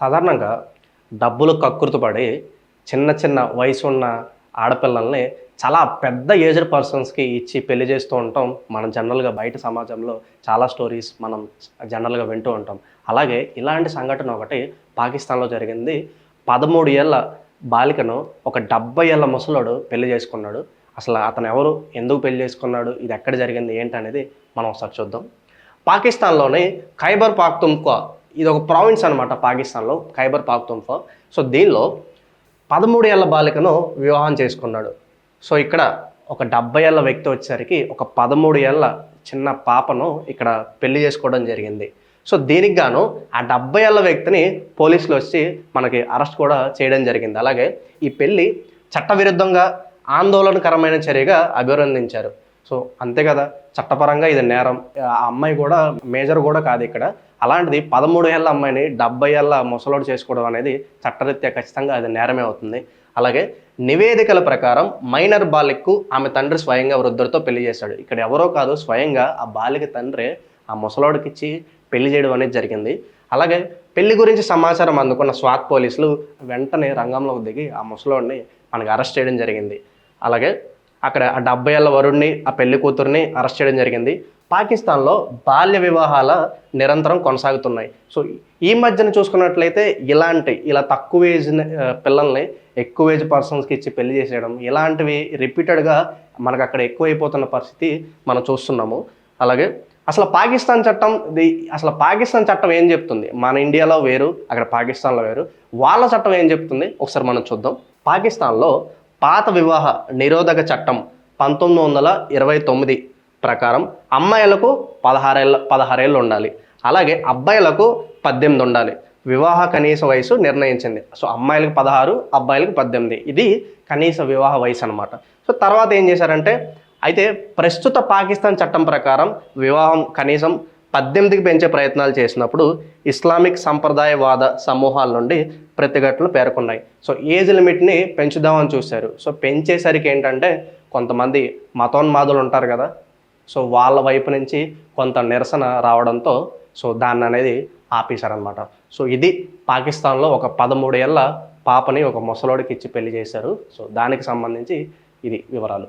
సాధారణంగా డబ్బులు కక్కుర్తుపడి చిన్న చిన్న వయసు ఉన్న ఆడపిల్లల్ని చాలా పెద్ద ఏజ్డ్ పర్సన్స్కి ఇచ్చి పెళ్ళి చేస్తూ ఉంటాం. మనం జనరల్గా బయట సమాజంలో చాలా స్టోరీస్ మనం జనరల్గా వింటూ ఉంటాం. అలాగే ఇలాంటి సంఘటన ఒకటి పాకిస్తాన్లో జరిగింది. పదమూడు ఏళ్ళ బాలికను ఒక డెబ్బై ఏళ్ళ ముసలోడు పెళ్ళి చేసుకున్నాడు. అసలు అతను ఎవరు? ఎందుకు పెళ్ళి చేసుకున్నాడు? ఇది ఎక్కడ జరిగింది? ఏంటనేది మనం ఒకసారి చూద్దాం. పాకిస్తాన్లోని ఖైబర్ పాఖ్తుంఖ్వా ఇది ఒక ప్రావిన్స్ అనమాట పాకిస్తాన్లో ఖైబర్ పాక్తుంఫా సో దీనిలో పదమూడు ఏళ్ళ బాలికను వివాహం చేసుకున్నాడు. సో ఇక్కడ ఒక డెబ్బై ఏళ్ళ వ్యక్తి వచ్చేసరికి ఒక పదమూడు ఏళ్ళ చిన్న పాపను ఇక్కడ పెళ్ళి చేసుకోవడం జరిగింది. సో దీనికి గాను ఆ డెబ్బై ఏళ్ళ వ్యక్తిని పోలీసులు వచ్చి మనకి అరెస్ట్ కూడా చేయడం జరిగింది. అలాగే ఈ పెళ్ళి చట్టవిరుద్ధంగా ఆందోళనకరమైన చర్యగా అభివర్ణించారు. సో అంతే కదా చట్టపరంగా ఇది నేరం. ఆ అమ్మాయి కూడా మేజర్ కూడా కాదు ఇక్కడ. అలాంటిది పదమూడు ఏళ్ళ అమ్మాయిని డెబ్బై ఏళ్ళ ముసలోడు చేసుకోవడం అనేది చట్టరీత్యా ఖచ్చితంగా అది నేరమే అవుతుంది. అలాగే నివేదికల ప్రకారం మైనర్ బాలికకు ఆమె తండ్రి స్వయంగా వృద్ధుడితో పెళ్ళి చేశాడు. ఇక్కడ ఎవరో కాదు స్వయంగా ఆ బాలిక తండ్రి ఆ ముసలోడికి ఇచ్చి పెళ్ళి చేయడం అనేది జరిగింది. అలాగే పెళ్ళి గురించి సమాచారం అందుకున్న స్వాత్ పోలీసులు వెంటనే రంగంలోకి దిగి ఆ ముసలోడిని మనకు అరెస్ట్ చేయడం జరిగింది. అలాగే అక్కడ ఆ డెబ్బై ఏళ్ళ వరుణ్ణి ఆ పెళ్ళి కూతుర్ని అరెస్ట్ చేయడం జరిగింది. పాకిస్తాన్లో బాల్య వివాహాల నిరంతరం కొనసాగుతున్నాయి. సో ఈ మధ్యన చూసుకున్నట్లయితే ఇలాంటి ఇలా తక్కువ ఏజ్ పిల్లల్ని ఎక్కువ ఏజ్ పర్సన్స్కి ఇచ్చి పెళ్ళి చేసేయడం ఇలాంటివి రిపీటెడ్గా మనకు అక్కడ ఎక్కువైపోతున్న పరిస్థితి మనం చూస్తున్నాము. అలాగే అసలు పాకిస్తాన్ చట్టం ఇది అసలు పాకిస్తాన్ చట్టం ఏం చెప్తుంది? మన ఇండియాలో వేరు అక్కడ పాకిస్తాన్లో వేరు. వాళ్ళ చట్టం ఏం చెప్తుంది? ఒకసారి మనం చూద్దాం. పాకిస్తాన్లో పాత వివాహ నిరోధక చట్టం పంతొమ్మిది వందల ఇరవై తొమ్మిది ప్రకారం అమ్మాయిలకు పదహారేళ్ళ పదహారేళ్ళు ఉండాలి. అలాగే అబ్బాయిలకు పద్దెనిమిది ఉండాలి. వివాహ కనీస వయసు నిర్ణయించింది. సో అమ్మాయిలకు పదహారు అబ్బాయిలకు పద్దెనిమిది. ఇది కనీస వివాహ వయసు అనమాట సో తర్వాత ఏం చేశారంటే అయితే ప్రస్తుత పాకిస్తాన్ చట్టం ప్రకారం వివాహం కనీసం పద్దెనిమిదికి పెంచే ప్రయత్నాలు చేసినప్పుడు ఇస్లామిక్ సంప్రదాయవాద సమూహాల నుండి ప్రతిఘటనలు పేర్కొన్నాయి. సో ఏజ్ లిమిట్ని పెంచుదామని చూశారు. సో పెంచేసరికి ఏంటంటే కొంతమంది మతోన్మాదులు ఉంటారు కదా. సో వాళ్ళ వైపు నుంచి కొంత నిరసన రావడంతో సో దాన్ని అనేది ఆపేశారనమాట సో ఇది పాకిస్తాన్లో ఒక పదమూడు ఏళ్ళ పాపని ఒక ముసలోడికి ఇచ్చి పెళ్ళి చేశారు. సో దానికి సంబంధించి ఇది వివరాలు.